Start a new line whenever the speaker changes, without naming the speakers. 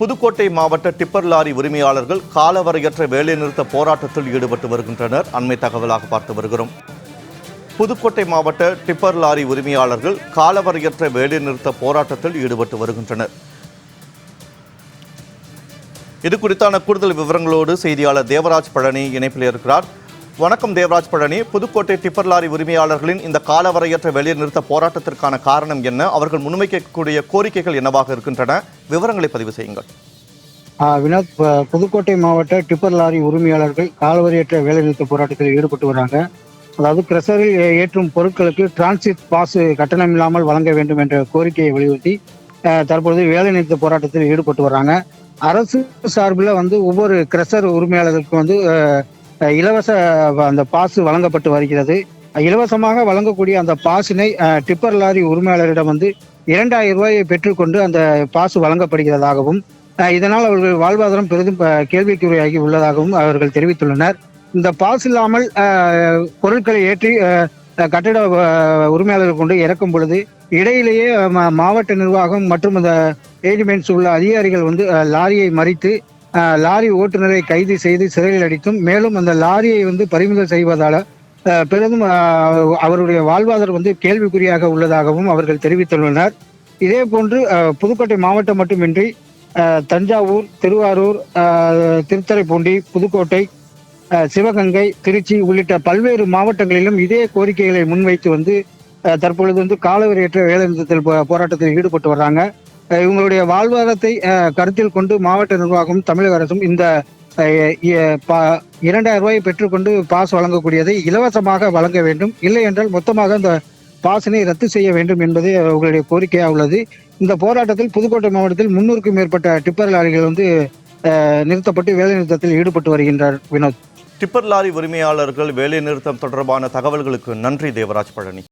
புதுக்கோட்டை மாவட்ட tipper lorry உரிமையாளர்கள் காலவரையற்ற வேலைநிறுத்த போராட்டத்தில் ஈடுபட்டு வருகின்றனர். அண்மை தகவலாக பார்த்து வருகிறோம். புதுக்கோட்டை மாவட்ட டிப்பர் லாரி உரிமையாளர்கள் காலவரையற்ற வேலைநிறுத்த போராட்டத்தில் ஈடுபட்டு வருகின்றனர். இது குறித்தான கூடுதல் விவரங்களோடு செய்தியாளர் தேவராஜ் பழனி இணைப்பில் இருக்கிறார். வணக்கம் தேவராஜ் பழனி. புதுக்கோட்டை டிப்பர் லாரி உரிமையாளர்களின் இந்த காலவரையற்ற வேலைநிறுத்த போராட்டத்திற்கான காரணம் என்ன? அவர்கள் முன்வைக்கக்கூடிய கோரிக்கைகள் என்னவாக இருக்கின்றன? விவரங்களை பதிவு செய்யுங்கள்.
வினோத் புதுக்கோட்டை மாவட்ட டிப்பர் லாரி உரிமையாளர்கள் காலவரையற்ற வேலைநிறுத்த போராட்டத்தில் ஈடுபட்டு வராங்க. அதாவது கிரசரில் ஏற்றும் பொருட்களுக்கு டிரான்சிட் பாஸ் கட்டணம் இல்லாமல் வழங்க வேண்டும் என்ற கோரிக்கையை வலியுறுத்தி தற்பொழுது வேலைநிறுத்த போராட்டத்தில் ஈடுபட்டு வராங்க. அரசு சார்பில் வந்து ஒவ்வொரு கிரஷர் உரிமையாளர்களுக்கும் வந்து இலவச அந்த பாஸ் வழங்கப்பட்டு வருகிறது. இலவசமாக வழங்கக்கூடிய அந்த பாசினை டிப்பர் லாரி உரிமையாளரிடம் வந்து இரண்டாயிரம் ரூபாயை பெற்றுக்கொண்டு அந்த பாஸ் வழங்கப்படுகிறதாகவும் இதனால் அவர்கள் வாழ்வாதாரம் பெரிதும் கேள்விக்குறியாகி உள்ளதாகவும் அவர்கள் தெரிவித்துள்ளனர். இந்த பாஸ் இல்லாமல் பொருட்களை ஏற்றி கட்டிட உரிமையாளர்கள் கொண்டு இறக்கும் பொழுது இடையிலேயே மா- மாவட்ட நிர்வாகம் மற்றும் இந்த ஏஜிமெண்ட்ஸ் உள்ள அதிகாரிகள் வந்து லாரியை மறித்து லாரி ஓட்டுநரை கைது செய்து சிறையில் அடித்தும் மேலும் அந்த லாரியை வந்து பறிமுதல் செய்வதால பெரிதும் அவருடைய வாழ்வாதாரம் வந்து கேள்விக்குறியாக உள்ளதாகவும் அவர்கள் தெரிவித்துள்ளனர். இதே போன்று புதுக்கோட்டை மாவட்டம் மட்டுமின்றி தஞ்சாவூர் திருவாரூர் திருத்தரைப்பூண்டி புதுக்கோட்டை சிவகங்கை திருச்சி உள்ளிட்ட பல்வேறு மாவட்டங்களிலும் இதே கோரிக்கைகளை முன்வைத்து வந்து தற்பொழுது வந்து காலவரையற்ற வேலைநிறுத்தத்தில் நிறுத்தத்தில் போராட்டத்தில் ஈடுபட்டு வர்றாங்க. இவங்களுடைய வாழ்வாதாரத்தை கருத்தில் கொண்டு மாவட்ட நிர்வாகமும் தமிழக அரசும் இந்த பா- இரண்டாயிரம் ரூபாயை பெற்றுக்கொண்டு பாஸ் வழங்கக்கூடியதை இலவசமாக வழங்க வேண்டும். இல்லை என்றால் மொத்தமாக அந்த பாசினை ரத்து செய்ய வேண்டும் என்பதே அவர்களுடைய கோரிக்கையாக உள்ளது. இந்த போராட்டத்தில் புதுக்கோட்டை மாவட்டத்தில் முன்னூறுக்கும் மேற்பட்ட டிப்பர் லாரிகள் வந்து நிறுத்தப்பட்டு வேலை நிறுத்தத்தில் ஈடுபட்டு வருகின்றார் வினோத்.
டிப்பர் லாரி உரிமையாளர்கள் வேலைநிறுத்தம் தொடர்பான தகவல்களுக்கு நன்றி தேவராஜ் பழனி.